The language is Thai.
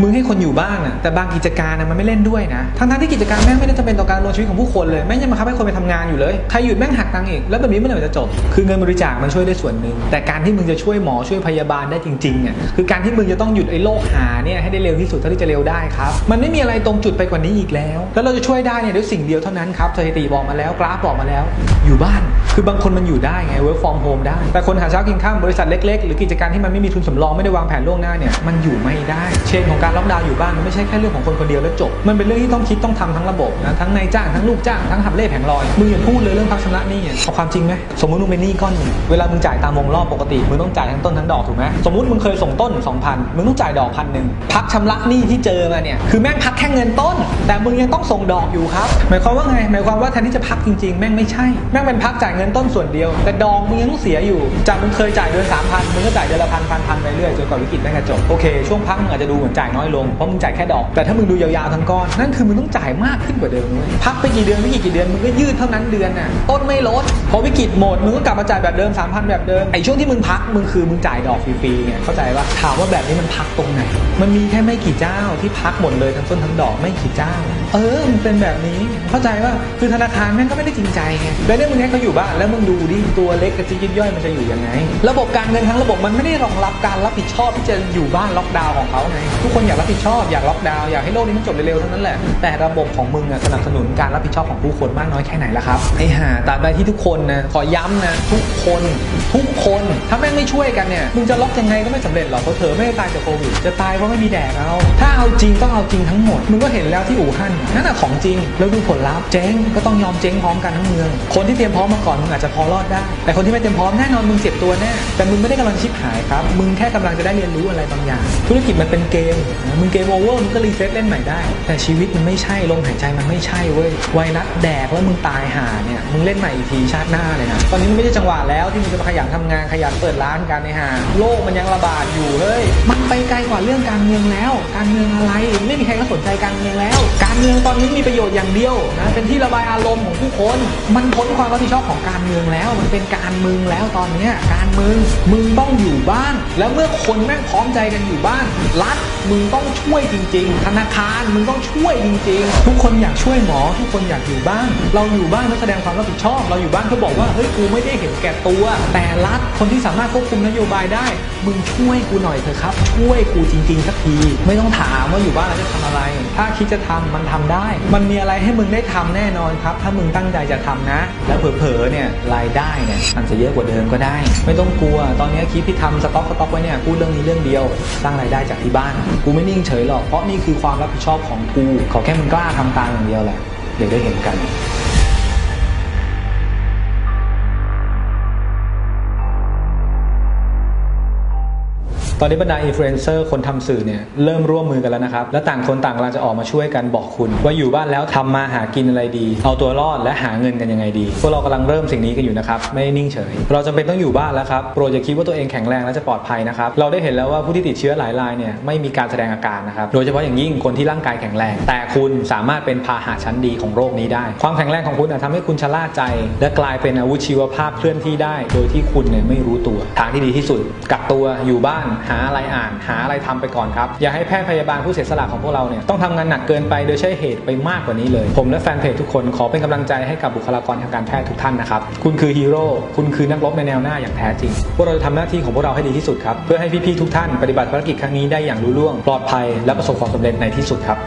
มึงให้คนอยู่บ้านะแต่บางกิจการนะมันไม่เล่นด้วยนะทั้งๆที่กิจการแม่งไม่ได้จำเป็นต่อการดำรงชีวิตของผู้คนเลยแม่งยังบังคับให้คนไปทำงานอยู่เลยใครหยุดแม่งหักตังค์อีกแล้วแบบนี้เมื่อไหร่มันจะจบ คือเงินบริจาคมันช่วยได้ส่วนหนึ่งแต่การที่มึงจะช่วยหมอช่วยพยาบาลได้จริงๆอะคือการที่มึงจะต้องหยุดไอ้โรคหาเนี่ยให้ได้เร็วที่สุดเท่าที่จะเร็วได้ครับมันไม่มีอะไรตรงจุดไปกว่านี้อีกแล้ว แล้วเราจะช่วยได้เนี่ยด้วยสิ่งเดียวเท่านั้นครับสถิติบอกมาแล้วกราฟบอกมาแล้ว อยู่บ้าน คือบางคนมันอยู่ได้ไง work from home ได้ แต่คนหาเช้ากินข้ามบริษัทเล็กๆ หรือกิจการที่มันไม่มีทุนสำรองไม่ได้วางแผนล่วงหน้าเนี่ยมันอยู่ไม่ได้เชนของการล็อกดาวน์อยู่บ้านมันไม่ใช่แค่เรื่องของคนคนเดียวแล้วจบ มันเป็นเรื่องที่ต้องคิดต้องทำทั้งระบบนะทั้งนายจ้างทั้งลูกจ้างทั้งหับเล่แผงลอยมึงอย่าพูดเลยเรื่องพักชำระหนี้เอาความจริงไหมสมมติมึงเป็นหนี้ก้อนหนึ่งเวลามึงจ่ายตามวงรอบปกติมึงต้องจ่ายทั้งต้นทั้งดอกถูกไหมสมมติมึงเคยส่งต้น 2,000มึงต้องจ่ายดอกพันหนึ่งพักชำระหนี้ที่เจอมาเนี่ยคือแม่งพักแค่เงินต้น แต่มึงยังต้องส่งดอกอยู่ครับหมายความว่าไงหมายความว่าแทนที่จะพักจริงๆ แม่งไม่ใช่แม่งเป็นพักจ่ายเงินต้นส่วนเดียว แต่ดอกมึงยังต้องเสียอยู่จากมึงเคยจ่ายเดือนสามพันมึงก็จ่ายเดือนละพันพันพันไปเรื่อยจนกว่าวิกฤตแม่งจะจบโอเคช่วงพักมึงอาจจะดูเหมือนจ่ายน้อยลงเพราะมึงจ่ายแค่ดอก แต่ถ้ามึงดูยาวๆทั้งก้อนนั่นคือมึงต้องจ่ายมากขึ้นกว่าเดิมเลยพักไปกี่เดือนวิกฤตกี่เดือนมึงก็ยืดเท่านั้นเดือนน่ะต้นไม่ลดพอวิกฤตหมดมึงก็กลับมาจ่ายแบบเดิม3,000แบบเดิมไอ้ช่วงที่มึงพักมึงคือมึงจ่ายดอกฟรีๆไงเข้าใจปะถามว่าแบบนี้มันพักตรงไหน มันมีแค่ไม่กี่เจ้าที่พักหมดเลยทั้งต้นทั้งดอกไม่กี่เจ้า เออมันเป็นแบบนี้เข้าใจว่าคือธนาคารแม่งก็ไม่ได้จริงใจไงแล้วเนี่ยมึงให้เขาอยู่บ้านแล้วมึงดูดิตัวเล็กกับจิ๊ยิบย่อยมันจะอยู่ยังไง ระบบการเงินทั้งระบบมันไม่ได้รองรับการรับผิดชอบที่จะอยู่บ้านล็อกดาวน์ของเขาไงทุกคนอยากรับผิดชอบอยากล็อกดาวน์อยากให้โลกนี้มันจบเร็วๆเท่านั้นแหละแต่ระบบของมึงอะสนับสนุนการรับผิดชอบของผู้คนมากน้อยแค่ไหนล่ะครับไอ้ห่าตราบใดที่ทุกคนนะขอย้ำนะทุกคนทุกคนถ้าแม่งไม่ช่วยกันเนี่ยมึงจะล็อกยังไงก็ไม่สำเร็จหรอกเพราะเธอไม่ได้ตายจากโควิดจะตายเพราะไม่มีแดกเอาถ้าเอาจริงต้องเอาจริงทั้งหมดมึงก็เห็นแล้วที่อู่ฮั่นนั่นแหะของจริง แล้วดูผลลัพธ์เจ๊งก็ต้องยอมเจ๊งพร้อมกันทั้งเมือง คนที่เตรียมพร้อมมาก่อนมึงอาจจะพอรอดได้ แต่คนที่ไม่เตรียมพร้อมแน่นอนมึงเจ็บตัวแน่แต่มึงไม่ได้กำลังชิบหายครับมึงแค่กำลังจะได้เรียนรู้อะไรบางอย่าง ธุรกิจมันเป็นเกมนะมึงเกมโอเวอร์มึงก็รีเซ็ตเล่นใหม่ได้ แต่ชีวิตมันไม่ใช่ลมหายใจมันไม่ใช่เว้ยไวรัสแดกแล้วมึงตายห่าเนี่ยมึงเล่นใหม่อีกทีชาติหน้าเลยนะตอนนี้มันไม่ใช่จังหวะแล้วที่มึงจะมาขยันทำงานขยันเปิดร้านกันในหาโลกมันยังระบาดอยู่เฮ้ยมันไปไกลกว่าเรื่องการเมืองแล้ว การเมืองอะไรไม่มีใครก็สนใจการเมืองแล้ว การเมืองตอนนี้มีประโยชน์อย่างเดียวนะเป็นที่ระบายอารมณ์ของผู้คนมันพ้นความรับผิดชอบของการเมืองแล้ว มันเป็นการเมืองแล้วตอนเนี้การเมืองมึงต้องอยู่บ้าน แล้วเมื่อคนแม่งพร้อมใจกันอยู่บ้านรัฐมึงต้องช่วยจริง ๆ ธนาคารมึงต้องช่วยจริง ๆ ทุกคนอยากช่วยหมอ ทุกคนอยากอยู่บ้าน เราอยู่บ้านเพื่อแสดงความรับผิดชอบ เราอยู่บ้านเพื่อบอกว่าเฮ้ยกูไม่ได้เห็นแก่ตัว แต่รัฐคนที่สามารถควบคุมนโยบายได้ มึงช่วยกูหน่อยเถอะครับ ช่วยกูจริงๆสักที ไม่ต้องถามว่าอยู่บ้านแล้วจะทำอะไร ถ้าคิดจะทำมันทำได้ มันมีอะไรให้มึงได้ทำแน่นอนครับ ถ้ามึงตั้งใจจะทำนะ แล้วเผลอๆเนี่ยรายได้เนี่ยมันจะเยอะกว่าเดิมก็ได้ ไม่ต้องกลัว ตอนนี้คลิปที่ทำสต็อกสต็อกไว้เนี่ยพูดเรื่องนี้เรื่องเดียวสร้างรายได้จากที่บ้านกูไม่นิ่งเฉยหรอก เพราะนี่คือความรับผิดชอบของกู ขอแค่มึงกล้าทำตามอย่างเดียวแหละ เดี๋ยวได้เห็นกัน อนนี้บรรดาอินฟลูเอนเซอร์คนทำสื่อเนี่ยเริ่มร่วมมือกันแล้วนะครับ และต่างคนต่างกำลังจะออกมาช่วยกันบอกคุณ ว่าอยู่บ้านแล้วทำมาหากินอะไรดี เอาตัวรอดและหาเงินกันยังไงดี พวกเรากำลังเริ่มสิ่งนี้กันอยู่นะครับ ไม่นิ่งเฉย เราจำเป็นต้องอยู่บ้านแล้วครับ โปรดอย่าคิดว่าตัวเองแข็งแรงและจะปลอดภัยนะครับ เราได้เห็นแล้วว่าผู้ที่ติดเชื้อหลายรายเนี่ยไม่มีการแสดงอาการนะครับ โดยเฉพาะอย่างยิ่งคนที่ร่างกายแข็งแรง แต่คุณสามารถเป็นพาหะชั้นดีของโรคนี้ได้ ความแข็งแรงของคุณอาจทำให้คุณชะล่าใจ และกลายเป็นอาวุธชีวภาพเคลื่อนที่ได้ โดยที่คุณเนี่ยไม่รู้ตัว ทางที่ดีที่สุดกักตัวอยู่บ้านหาาอะไรอ่านหาอะไรทำไปก่อนครับ อย่าให้แพทย์พยาบาลผู้เสียสละของพวกเราเนี่ยต้องทำงานหนักเกินไปโดยใช้เหตุไปมากกว่านี้เลย ผมและแฟนเพจทุกคนขอเป็นกำลังใจให้กับบุคลากรทางการแพทย์ทุกท่านนะครับ คุณคือฮีโร่คุณคือนักรบในแนวหน้าอย่างแท้จริง พวกเราจะทำหน้าที่ของพวกเราให้ดีที่สุดครับเพื่อให้พี่ๆทุกท่านปฏิบัติภารกิจครั้งนี้ได้อย่างรู้ล่วงปลอดภัยและประสบความสำเร็จในที่สุดครับ